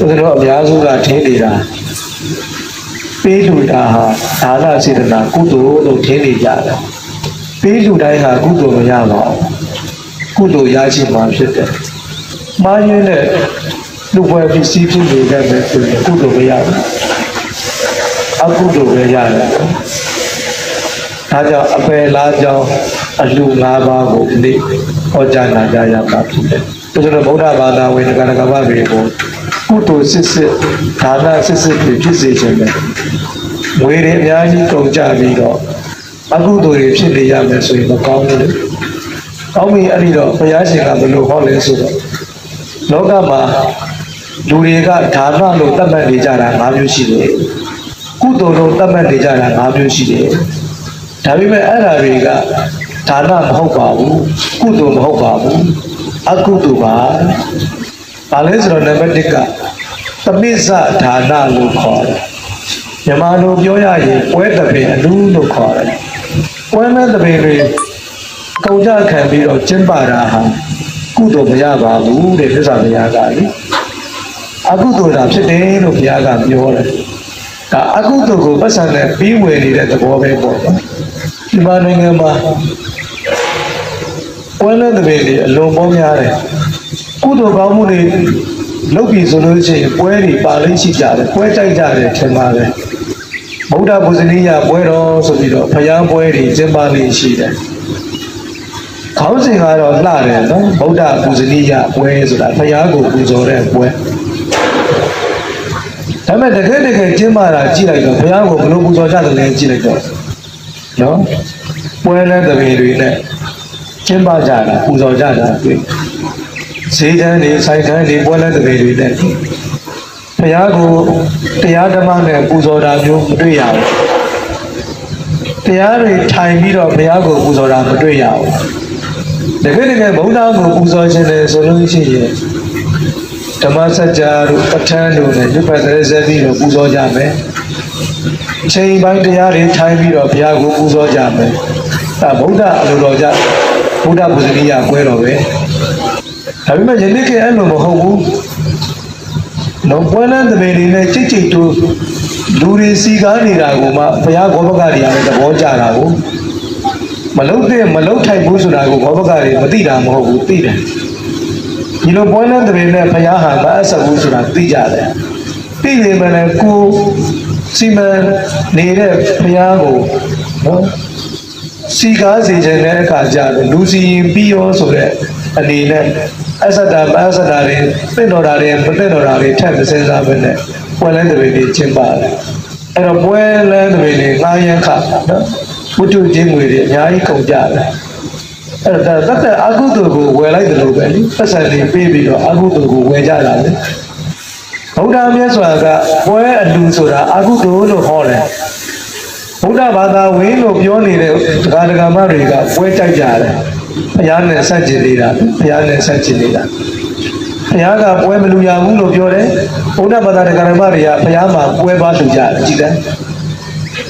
ဦးဇင်းတို့အများစုကထင်နေတာပေးလူတာဟာဒါနစေတနာကုသိုလ်လို့ထင်နေကြတယ်ပေးလူတိုင်းဟာကုသိုလ်မရပါဘူးကုသိုလ်ရရှိမှာဖြစ်တယ်မာရင်းနဲ့လူပွဲပစ္စည်းဖြစ်နေကြတယ်ဆိုရင်ကုသိုလ်မရဘူးအကုသိုလ်ပဲရတယ်ဒါကြောင့်အပယ်လားကြောင့်အလှ၅ပါးကိုဒီဟောကြားနာကြရမှာဖြစ်တယ်။ဒါကြောင့်ဗုဒ္ဓဘာသာဝင်ကရကမ္ဘာတွေကို ကုသိုလ်စစ်စစ်ဒါနစစ်စစ်တွေဖြစ်စေခြင်းပဲ။ငွေတွေအများကြီးကုန်ကြပြီးတော့အကုသိုလ်တွေဖြစ်နေရမယ်ဆိုရင်မကောင်းဘူးလေ။ကောင်းပြီအဲ့ဒီတော့ဘုရားရှင်ကဘယ်လိုဟောလဲဆိုတော့လောကမှာလူတွေကဒါနလို့သတ်မှတ်နေကြတာ၅မျိုးရှိတယ်။ကုသိုလ်လို့သတ်မှတ်နေကြတာ၅မျိုးရှိတယ်။ဒါပေမဲ့အဲ့ဓာတွေကဒါနမဟုတ်ပါဘူးကုသိုလ်မဟုတ်ပါဘူးအကုသိုလ်ပါ ဘာလဲဆိုတော့နံပါတ်1ကသမိစ္ဆဒါနလို့ခေါ်တယ်မြန်မာလိုပြောရရင်ပွဲတပင်အလူလို့ခေါ်တယ်ပွဲမဲ့တပင်တွေကုန်ကြခံပြီးတော့ကျင်းပတာဟာကုသိုလ်မရပါဘူးတဲ့သစ္စာဘုရားကလေအကုသိုလ်တာဖြစ်တယ်လို့ဘုရားကပြောတယ်ဒါအကုသိုလ်ကိုပတ်စံနဲ့ပြီးဝယ်နေတဲ့သဘောပဲပေါ့နော်ဒီမှာနိုင်ငံမှာပွဲနဲ့တပည့်တွေအလွန်ပေါများတယ် ကုသိုလ်ကောင်းမှုတွေလုပ်ပြီဆိုလို့ရှိရင်ပွဲတွေပါလိမ့်ရှိကြတယ်ပွဲတိုက်ကြတယ်ထင်ပါတယ်ဗုဒ္ဓဘုဇနီယပွဲတော်ဆိုပြီးတော့ဖယားပွဲတွေကျင်းပနေရှိတယ်ခေါင်းစဉ်ကတော့လှတယ်နော်ဗုဒ္ဓဘုဇနီယပွဲဆိုတာဖယားကိုပူဇော်တဲ့ပွဲဒါပေမဲ့တကယ်တကယ်ကျင်းပတာကြည့်လိုက်တော့ဘုရားကိုဘယ်လိုပူဇော်ကြတယ်လဲကြည့်လိုက်တော့နော်ပွဲနဲ့တပည့်တွေနဲ့ကျင်းပကြတာပူဇော်ကြတာတွေ့ ဈေးတန်းတွေဆိုင်တန်းတွေပွဲနဲ့တပည့်တွေနဲ့ဘုရားကိုတရားဓမ္မနဲ့ပူဇော်တာမျိုးမတွေ့ရဘူးတရားတွေထိုင်ပြီးတော့ဘုရားကိုပူဇော်တာမတွေ့ရဘူးတကယ်တကယ်ဗုဒ္ဓကိုပူဇော်ခြင်းလေဆိုလို့ရှိရင်ဓမ္မစကြာတို့ပဋ္ဌာန်းတို့နဲ့ညဖတ်တဲ့ဇတိတို့ပူဇော်ကြမယ်အချိန်ပိုင်းတရားတွေထိုင်ပြီးတော့ဘုရားကိုပူဇော်ကြမယ်ဒါဗုဒ္ဓအလိုတော်ကြဗုဒ္ဓပူဇနီယပွဲတော်ပဲ ဒါပေမဲ့ယနေ့ကအဲ့လိုမဟုတ်ဘူးလုံးပွဲလန်းတပင်တွေနဲ့ကြိတ်ကြိတ်တူလူတွေစီကားနေတာကိုမှဘုရားဘောဘကတွေရတယ်သဘောကျတာကိုမလုံးတဲ့မလုံးထိုက်ဘူးဆိုတာကိုဘောဘကတွေမသိတာမဟုတ်ဘူးသိတယ်ဒီလိုပွဲလန်းတပင်နဲ့ဘုရားဟာမအပ်ဘူးဆိုတာသိကြတယ်သိနေမှလည်းကိုစီမံနေတဲ့ဘုရားကိုနော်စီကားစီခြင်းတဲ့အခါကျတော့လူစီရင်ပြီးရောဆိုတဲ့ အနေနဲ့အဆဒမအဆဒတွေသိတော်တာတွေမသိတော်တာတွေထပ်မစင်စားဘဲနဲ့ပွဲလန်းတွေတွေကျင်းပါတယ်အဲ့တော့ပွဲလန်းတွေတွေငားရန်ခနော်ဝတ္ထုချင်းငွေတွေအများကြီးကုန်ကြတယ်အဲ့တော့တတ်တဲ့အကုသိုလ်ကိုဝယ်လိုက်တယ်လို့ပဲလေပတ်စံတွေပေးပြီးတော့အကုသိုလ်ကိုဝယ်ကြတာလေဗုဒ္ဓမြတ်စွာကပွဲအလူဆိုတာအကုသိုလ်လို့ဟောတယ်ဗုဒ္ဓဘာသာဝင်လို့ပြောနေတဲ့ဒကာဒကာမတွေကပွဲတိုက်ကြတယ် ဘုရားနဲ့ဆက်ကျင်နေတာဘုရားနဲ့ဆက်ကျင်နေတာဘုရားကပွဲမလူရဘူးလို့ပြောတယ်ဗုဒ္ဓဘာသာဒကာဒကာမတွေကဘုရားမှာပွဲပါလူကြတယ်ကြည်တယ်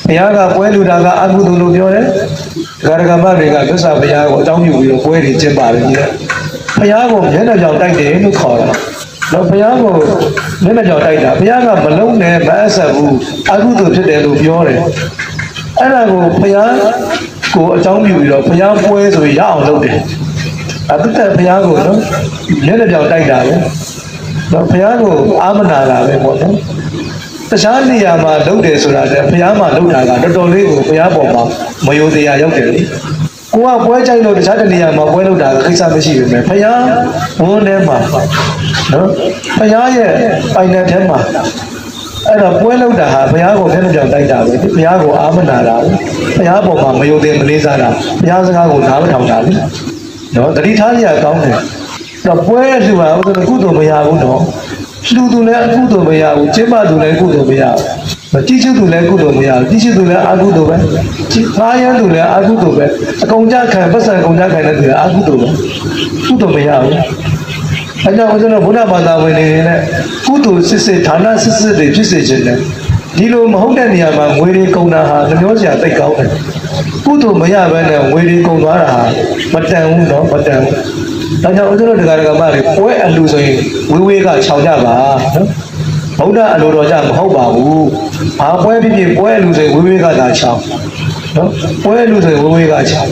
ဘုရားကပွဲလူတာကအကုသိုလ်လို့ပြောတယ်ဒကာဒကာမတွေကသစ္စာဘုရားကိုအကြောင်းပြုပြီးတော့ပွဲတွေကျင်းပါတယ်ကြည်တယ်ဘုရားကိုမျက်နှာကြောင်တိုက်တယ်လို့ခေါ်တယ်တော့ဘုရားကိုမျက်နှာကြောင်တိုက်တာဘုရားကမလုံးနဲ့မအဆက်ဘူးအကုသိုလ်ဖြစ်တယ်လို့ပြောတယ်အဲ့ဒါကိုဘုရား ကိုအကြောင်းပြုပြီးတော့ဘုရားပွဲဆိုရအောင်လုပ်တယ်အတ္တဘုရားကိုနော်မျက်နှာကြောင်တိုက်တာပဲတော့ဘုရားကိုအာမနာတာပဲပေါ့နော်တခြားနေရာမှာလုပ်တယ်ဆိုတာတည်းဘုရားမှာလုပ်တာကတော်တော်လေးကိုဘုရားပေါ်မှာမယိုတရားရောက်တယ်လေကိုကပွဲကြိုက်လို့တခြားတနေရာမှာပွဲလုပ်တာကိစ္စမရှိဘူးမယ်ဘုရားဝန်းထဲမှာနော်ဘုရားရဲ့ပိုင်နယ်ထဲမှာ အဲ့တော့ပွဲလောက်တာဟာဘုရားကိုမျက်နှာပြောင်တိုက်တာပဲဘုရားကိုအာမနာတာဘုရားပေါ်မှာမယုံသေးမလေးစားတာဘုရားစကားကိုနားမထောင်တာလေနော်တတိထားရကောင်းတယ်တော့ပွဲလှူတာဥဒ္ဒကုသိုလ်မရဘူးနော်လှူသူလည်းအကုသိုလ်မရဘူးကျင့်မသူလည်းကုသိုလ်မရဘူးကြည်ချသူလည်းကုသိုလ်မရဘူးကြည်ချသူလည်းအကုသိုလ်ပဲငားရမ်းသူလည်းအကုသိုလ်ပဲအကုန်ကြခံပတ်စံအကုန်ကြခံတဲ့သူလည်းအကုသိုလ်ပဲကုသိုလ်မရဘူး အဲကြောင့်ဦးဇင်းတို့ဘုရားဘာသာဝင်တွေနဲ့ကုသိုလ်စစ်စစ်ဌာနစစ်စစ်တွေဖြစ်စေခြင်းနဲ့ဒီလိုမဟုတ်တဲ့နေရာမှာငွေတွေကုန်တာဟာနှမျောစရာသိကောင်းတယ်ကုသိုလ်မရဘဲနဲ့ငွေတွေကုန်သွားတာဟာမတန်ဘူးနော်မတန်ဘူးဒါကြောင့်ဦးဇင်းတို့တရားဓမ္မတွေပွဲအလှဆိုရင်ဝေးဝေးကခြောင်ကြပါနော်ဗုဒ္ဓအလိုတော်ကြမဟုတ်ပါဘူး။ဘာပွဲဖြစ်ဖြစ်ပွဲလူတွေဝိဝေကသာချောင်း နော်ပွဲလူတွေဝိဝေကချောင်း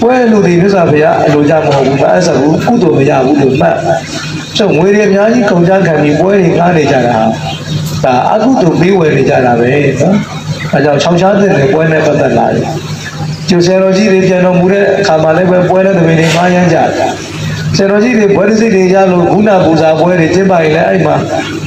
ပွဲလူတွေမြတ်စွာဘုရားအလိုကြမဟုတ်ဘူး။ဘာအဲ့ဆိုဘူးကုသိုလ်မရဘူးလို့မှတ်။ကျုပ်ငွေတွေအများကြီးကုန်ကြခံပြီးပွဲတွေကားနေကြတာ။ဒါအကုသိုလ်ပေးဝယ်နေကြတာပဲနော်။အဲကြောင့်ချောင်းချားတဲ့ပွဲနဲ့ပတ်သက်လာတယ်။ကျုပ်ဆယ်တော်ကြီးတွေပြန်တော်မူတဲ့အခါမှာလည်းပဲပွဲတဲ့သမီးတွေမားရမ်းကြတယ်။ဆယ်တော်ကြီးတွေဘွဲတစ်စိတ်တွေရလို့ခုနပူဇာပွဲတွေကျင်းပရင်လည်းအဲ့မှာ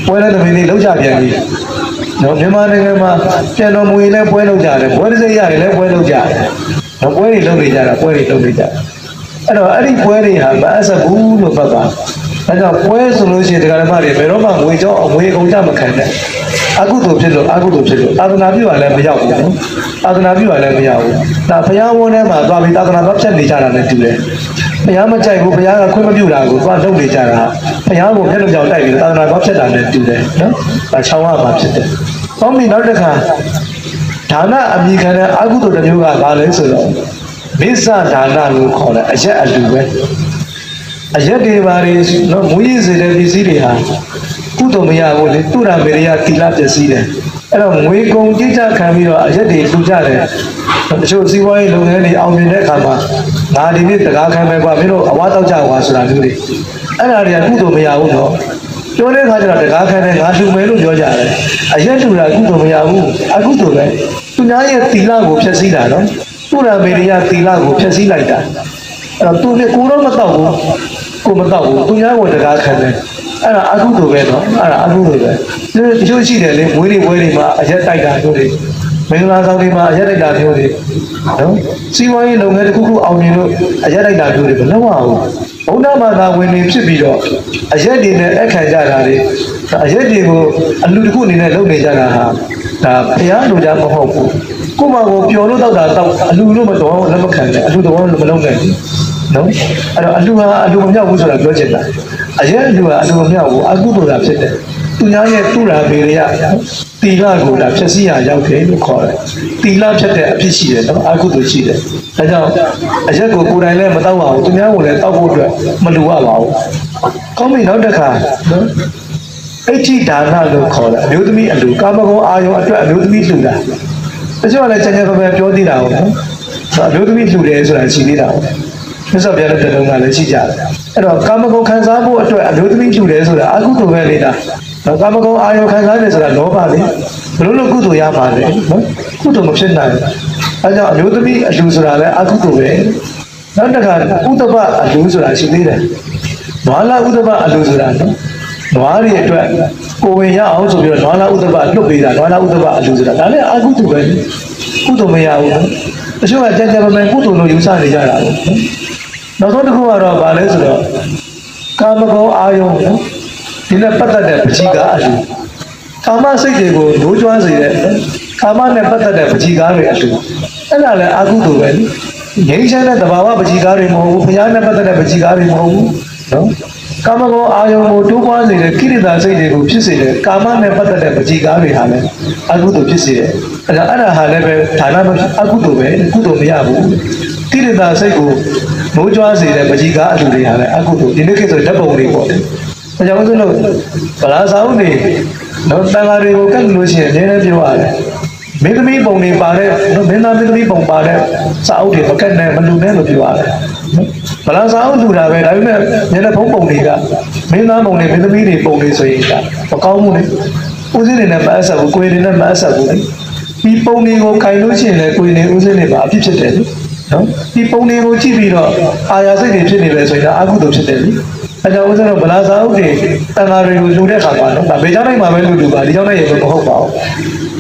ပွဲတဲ့သမီးတွေလောက်ကြပြန်ပြီ။ နော်မြန်မာနိုင်ငံမှာပြန်တော်မူရင်လည်းပွဲလောက်ကြတယ်။ဘွဲတစ်စိတ်ရရင်လည်းပွဲလောက်ကြတယ်။နော်ပွဲတွေလုပ်နေကြတာပွဲတွေလုပ်နေကြတယ်။အဲ့တော့အဲ့ဒီပွဲတွေဟာမအဆက်ဘူးလို့ပတ်ပါ။အဲကြောင့်ပွဲဆိုလို့ရှိရင်တရားဓမ္မတွေဘယ်တော့မှငွေကြောအငွေကုန်ကြမခံနဲ့။အကုသိုလ်ဖြစ်လို့အကုသိုလ်ဖြစ်လို့အာသနာပြုရလည်းမရောက်ဘူးနော်။အာသနာပြုရလည်းမရောက်ဘူး။ဒါဘုရားဝန်းထဲမှာသွားပြီးသာသနာ့ဘာဖြတ်နေကြတာနဲ့တူတယ်။ဘုရားမကြိုက်ဘူးဘုရားကခွင့်မပြုတာကိုသွားလုပ်နေကြတာ။ ဘုရားကိုမျက်လုံးကြောင်တိုက်ပြီးသာသနာ့ဘာဖြတ်တာနဲ့တူတယ်နော်။ဒါချောင်းရမှာဖြစ်တယ်။ဟောမီနောက်တစ်ခါဒါနအမိခံတဲ့အကုသိုလ်တစ်မျိုးကဘာလဲဆိုတော့မိစ္ဆဒါနလို့ခေါ်တယ်အရက်အလူပဲအရက်တွေပါလေနော်မူရည်စေတဲ့ပစ္စည်းတွေဟာကုသိုလ်မရဘူးလေသူရမေရိယတိလပစ္စည်းတယ်အဲ့တော့ငွေကုန်ကြိတ်ကြခံပြီးတော့အရက်တွေလူကြတယ်တချို့စီးပွားရေးလုပ်ငန်းတွေအောင်မြင်တဲ့အခါမှာငါဒီနေ့တကားခံမယ်ကွာမင်းတို့အဝါတောက်ကြကွာဆိုတာမျိုးတွေ အဲ့ဒါတွေကကုသိုလ်မရဘူးနော်ပြောတဲ့အခါကျတော့တကားခံတယ်ငါလူမယ်လို့ပြောကြတယ်အရက်လူတာကုသိုလ်မရဘူးအကုသိုလ်ပဲသူများရဲ့သီလကိုဖျက်ဆီးတာနော်သူရမေရိယသီလကိုဖျက်ဆီးလိုက်တာအဲ့တော့သူနဲ့ကိုတော့မတော့ဘူးကိုမတော့ဘူးသူများကိုတကားခံတယ်အဲ့ဒါအကုသိုလ်ပဲနော်အဲ့ဒါအကုသိုလ်ပဲတချို့ရှိတယ်လေမွေးတွေပွဲတွေမှာအရက်တိုက်တာမျိုးတွေမင်္ဂလာဆောင်တွေမှာအရက်တိုက်တာမျိုးတွေနော်စီးပွားရေးလုပ်ငန်းတစ်ခုခုအောင်မြင်လို့အရက်တိုက်တာမျိုးတွေမလုပ်ရဘူး ဘုရားဘာသာဝင်တွေဖြစ်ပြီးတော့အရက်တွေနဲ့အခန့်ကြတာတွေအရက်တွေကိုအလူတစ်ခုအနေနဲ့လုပ်နေကြတာဟာဒါဘုရားလိုချမဟုတ်ဘူးကိုယ့်မှာကိုပျော်လို့တောက်တာတောက်အလူလို့မတော်လက်မခံနဲ့အလူတော်လို့မလုံးနဲ့နော်အဲ့တော့အလူဟာအလူမမြောက်ဘူးဆိုတာပြောချင်တာအရက်အလူဟာအလူမမြောက်ဘူးအကုသိုလ်တာဖြစ်တယ် သူများရဲ့သူရာပေရတီလာကိုဒါဖြည့်စည်းရရောက်တယ်လို့ခေါ်တယ်တီလာဖြတ်တဲ့အဖြစ်ရှိတယ်နော်အကုသိုလ်ရှိတယ်ဒါကြောင့်အရက်ကိုကိုယ်တိုင်လည်းမတောက်ပါဘူးသူများကိုလည်းတောက်ဖို့အတွက်မလိုရပါဘူးကောင်းပြီနောက်တစ်ခါနော်အဋ္ဌိဒါနလို့ခေါ်တယ်အမျိုးသမီးအလူကာမဂုဏ်အာယုံအတွက်အမျိုးသမီးလှူတာတချို့ကလည်းကြံကြံပယ်ပယ်ပြောသေးတာဟုတ်နော်ဆိုအမျိုးသမီးလှူတယ်ဆိုတာရှိသေးတာဟုတ်မြတ်စွာဘုရားလက်ထက်တုန်းကလည်းရှိကြတယ်အဲ့တော့ကာမဂုဏ်ခံစားဖို့အတွက်အမျိုးသမီးလှူတယ်ဆိုတာအကုသိုလ်ပဲလေလားနော် ကာမဂုဏ်အာယုံခံစားတယ်ဆိုတာလောဘလေဘလို့လို့ကုသိုလ်ရပါလဲနော်ကုသိုလ်မဖြစ်နိုင်ဘူးအဲကြောင့်အမျိုးသမီးအလှူဆိုတာလည်းအကုသိုလ်ပဲနောက်တစ်ခါဥဒ္ဒပအလှူဆိုတာရှိသေးတယ်နွားလာဥဒ္ဒပအလှူဆိုတာနော်နွားတွေအတွက်ကိုဝင်ရအောင်ဆိုပြီးတော့နွားလာဥဒ္ဒပလွတ်ပေးတာနွားလာဥဒ္ဒပအလှူဆိုတာဒါလည်းအကုသိုလ်ပဲကုသိုလ်မရဘူးနော်တချို့ကကြံကြံပယ်ပယ်ကုသိုလ်လို့ယူဆနေကြတာပေါ့နောက်ဆုံးတစ်ခုကတော့ဗာလဲဆိုတော့ကာမဂုဏ်အာယုံနော် ဒီနဲ့ပတ်သက်တဲ့ပကြီးကားအလှူကာမစိတ်တွေကိုနှိုးကြွားစေတဲ့ကာမနဲ့ပတ်သက်တဲ့ပကြီးကားတွေအလှူအဲ့ဒါလည်းအကုသိုလ်ပဲလေငြိမ်းချမ်းတဲ့တဘာဝပကြီးကားတွေမဟုတ်ဘူးဘုရားနဲ့ပတ်သက်တဲ့ပကြီးကားတွေမဟုတ်ဘူးနော်ကာမဂုဏ်အာယုံကိုတိုးပွားစေတဲ့ကိရိတာစိတ်တွေကိုဖြစ်စေတဲ့ကာမနဲ့ပတ်သက်တဲ့ပကြီးကားတွေဟာလည်းအကုသိုလ်ဖြစ်စေတယ်အဲ့ဒါအဲ့ဒါဟာလည်းပဲဌာနမအကုသိုလ်ပဲကုသိုလ်မရဘူးကိရိတာစိတ်ကိုမိုးကြွားစေတဲ့ပကြီးကားအလှူတွေဟာလည်းအကုသိုလ်ဒီနေ့ခေတ်ဆိုဓာတ်ပုံတွေပေါ့လေ အဲကြောင့်ဦးဇင်းတို့ဗလာဆောင်နေတော့တန်ဃာတွေကိုကတ်လို့ရှိရင်အများနဲ့ပြောရတယ်မင်းသမီးပုံတွေပါတဲ့နော်မင်းသားမင်းသမီးပုံပါတဲ့စာအုပ်တွေမကတ်နဲ့မလူနဲ့လို့ပြောရတယ်နော်ဗလာစာအုပ်လူတာပဲဒါပေမဲ့မျက်နှာဖုံးပုံတွေကမင်းသားပုံတွေမင်းသမီးတွေပုံတွေဆိုရင်ကမကောင်းဘူးလေဦးစင်းတွေနဲ့မအပ်ဆက်ဘူးကိုယ်တွေနဲ့မအပ်ဆက်ဘူးလေဒီပုံတွေကိုခြင်လို့ရှိရင်လည်းကိုယ်တွေဦးစင်းတွေပါအဖြစ်ဖြစ်တယ်လေနော်ဒီပုံတွေကိုကြည့်ပြီးတော့အာရစိတ်တွေဖြစ်နေတယ်ဆိုရင်အကုသိုလ်ဖြစ်တယ်လေ အဲကြောင့်ဦးဇင်းတို့ဗလာစာဥတွေတန်ဃာတွေကိုယူတဲ့အခါမှာတော့ဗေချောင်းတိုင်းမှာပဲလူလူပါဒီကြောင့်လည်းရေမဟုတ်ပါဘူး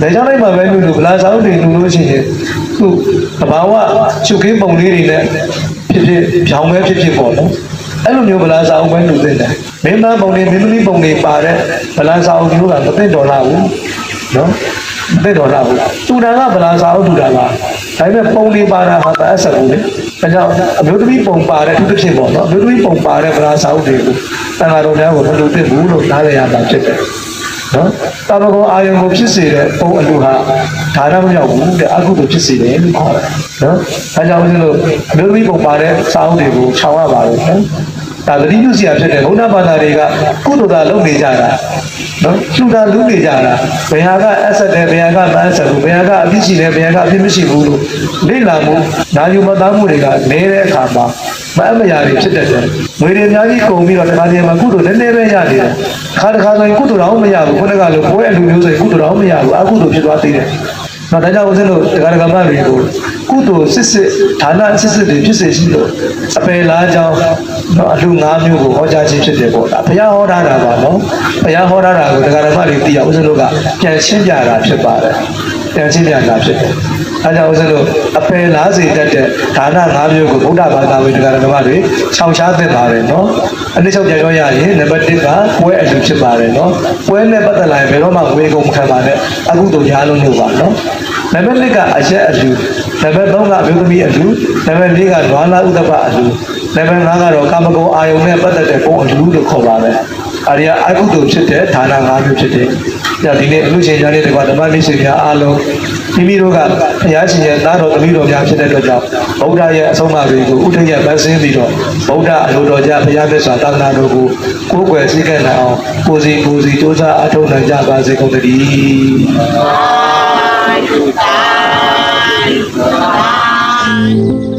ဗေချောင်းတိုင်းမှာပဲလူလူဗလာစာဥတွေလူလို့ရှိရင်သူ့တဘာဝချုပ်ခင်းပုံလေးတွေနဲ့ဖြစ်ဖြစ်ဖြောင်းပဲဖြစ်ဖြစ်ပေါ့နော်အဲ့လိုမျိုးဗလာစာအုပ်ပဲလူသိတယ်မင်းသားပုံတွေမင်းသမီးပုံတွေပါတဲ့ဗလာစာအုပ်မျိုးကမသိတော်လားဘူးနော်မသိတော်လားဘူးသူတန်ကဗလာစာအုပ်သူတန်က ဒါပေမဲ့ပုံတွေပါတာဟာတအဆက်ဘူးလေဒါကြောင့်အမျိုးသမီးပုံပါတဲ့သူတစ်ဖြစ်ပေါ့နော်အမျိုးသမီးပုံပါတဲ့ဗလာစာအုပ်တွေကိုတန်ဃာတော်များကိုမလူသင့်ဘူးလို့နားလည်ရတာဖြစ်တယ်နော်တာမကောအာယုံကိုဖြစ်စေတဲ့ပုံအလူဟာဒါနမရောက်ဘူးတဲ့အကုသိုလ်ဖြစ်စေတယ်လို့ခေါ်တယ်နော်ဒါကြောင့်ဦးဇင်းတို့အမျိုးသမီးပုံပါတဲ့စာအုပ်တွေကိုခြောက်ရပါလို့နော် ဒါသတိပြုစရာဖြစ်တယ်ဘုရားဘာသာတွေကကုသိုလ်သာလုပ်နေကြတာနော်လှူတာလူနေကြတာဘယ်ဟာကအဆက်တယ်ဘယ်ဟာကမအဆက်ဘူးဘယ်ဟာကအပြစ်ရှိတယ်ဘယ်ဟာကအပြစ်မရှိဘူးလို့လေ့လာမှုနာယူမသားမှုတွေကနေတဲ့အခါမှာမအမရာတွေဖြစ်တတ်တယ်ငွေတွေအများကြီးကုန်ပြီးတော့တခါတည်းမှာကုသိုလ်နည်းနည်းပဲရနေတယ်ခါတခါဆိုရင်ကုသိုလ်တော့မရဘူးခုနကလိုဘွဲအလူမျိုးဆိုရင်ကုသိုလ်တော့မရဘူးအကုသိုလ်ဖြစ်သွားသေးတယ် နော်ဒါကြောင့်ဦးဇင်းတို့တရားဓမ္မတွေကိုကုသိုလ်စစ်စစ်ဌာနစစ်စစ်တွေဖြစ်စေရှိလို့အပယ်လားကြောင်းနော်အလှ၅မျိုးကိုဟောကြားခြင်းဖြစ်တယ်ပေါ့ဒါဘုရားဟောထားတာပါနော်ဘုရားဟောထားတာကိုတရားဓမ္မတွေသိအောင်ဦးဇင်းတို့ကပြန်ရှင်းပြတာဖြစ်ပါတယ် ပြန်ရှင်းပြတာဖြစ်တယ်အဲကြောင့်ဦးဇင်းတို့အပယ်လားစေတတ်တဲ့ဌာန၅မျိုးကိုဗုဒ္ဓဘာသာဝင်တရားဓမ္မတွေခြောက်ရှားသင့်ပါတယ်နော်အနည်းချုပ်ပြန်ပြောရရင်နံပါတ်1ကပွဲအလှဖြစ်ပါတယ်နော်ပွဲနဲ့ပတ်သက်လာရင်ဘယ်တော့မှဝေကုန်မခံပါနဲ့အခုတို့ရားလုံးလို့ပါနော်နံပါတ်2ကအရက်အလှနံပါတ်3ကအမျိုးသမီးအလှနံပါတ်4ကနွားလာဥဒ္ဒပအလှနံပါတ်5ကတော့ကာမဂုဏ်အာယုန်နဲ့ပတ်သက်တဲ့ပုံအလှလို့ခေါ်ပါတယ် အရိယအကုသိုလ်ဖြစ်တဲ့ဌာန၅မျိုးဖြစ်တယ်။ဒါဒီနေ့အမှုရှင်များတဲ့ဒီမှာဓမ္မမိတ်ဆွေများအားလုံးမိမိတို့ကဘုရားရှင်ရဲ့သားတော်သမီးတော်များဖြစ်တဲ့အတွက်ကြောင့်ဗုဒ္ဓရဲ့အဆုံးအမတွေကိုဥထေရပတ်စင်းပြီးတော့ဗုဒ္ဓအလိုတော်ကြဘုရားမြတ်စွာသာသနာတော်ကိုကိုယ်ွယ်စည်းကမ်းနိုင်အောင်ကိုယ်စီကိုယ်စီစူးစမ်းအထောက်အကူကြပါစေကုန်သတည်း။ Bye.